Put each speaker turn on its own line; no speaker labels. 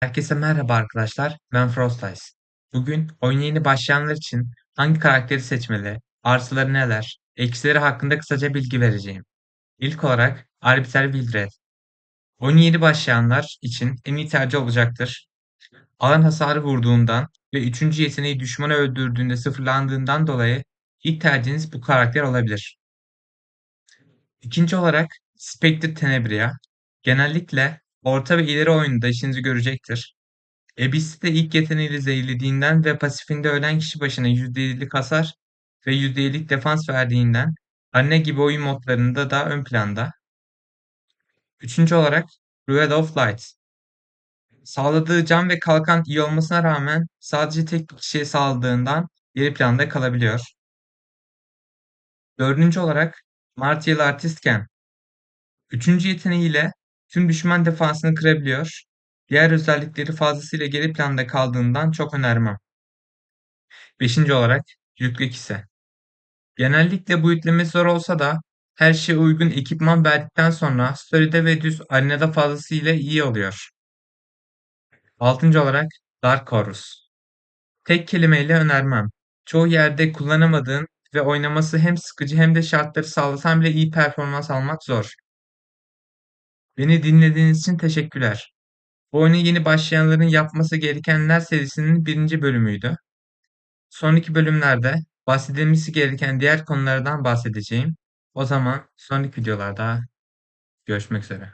Herkese merhaba arkadaşlar, ben Frostice. Bugün oyuna yeni başlayanlar için hangi karakteri seçmeli, artıları neler, eksileri hakkında kısaca bilgi vereceğim. İlk olarak Arbiter Wildred. Oyuna yeni başlayanlar için en iyi tercih olacaktır. Alan hasarı vurduğundan ve üçüncü yeteneği düşmanı öldürdüğünde sıfırlandığından dolayı ilk tercihiniz bu karakter olabilir. İkinci olarak Spectre Tenebria. Genellikle orta ve ileri oyunda işinizi görecektir. Abyss'i de ilk yeteneğiyle zehirlediğinden ve pasifinde ölen kişi başına %7'lik hasar ve %7'lik defans verdiğinden Arena gibi oyun modlarında da ön planda. Üçüncü olarak Druid of Light. Sağladığı can ve kalkan iyi olmasına rağmen sadece tek bir kişiye sağladığından geri planda kalabiliyor. Dördüncü olarak Martial Artistken. Üçüncü yeteneğiyle tüm düşman defansını kırabiliyor. Diğer özellikleri fazlasıyla geri planda kaldığından çok önermem. Beşinci olarak yüklük ise. Genellikle bu yüklemesi zor olsa da her şeye uygun ekipman verdikten sonra story'de ve düz arenada fazlasıyla iyi oluyor. Altıncı olarak Dark Horus. Tek kelimeyle önermem. Çoğu yerde kullanamadığın ve oynaması hem sıkıcı hem de şartları sağlasan bile iyi performans almak zor. Beni dinlediğiniz için teşekkürler. Bu oyuna yeni başlayanların yapması gerekenler serisinin birinci bölümüydü. Sonraki bölümlerde bahsedilmesi gereken diğer konulardan bahsedeceğim. O zaman sonraki videolarda görüşmek üzere.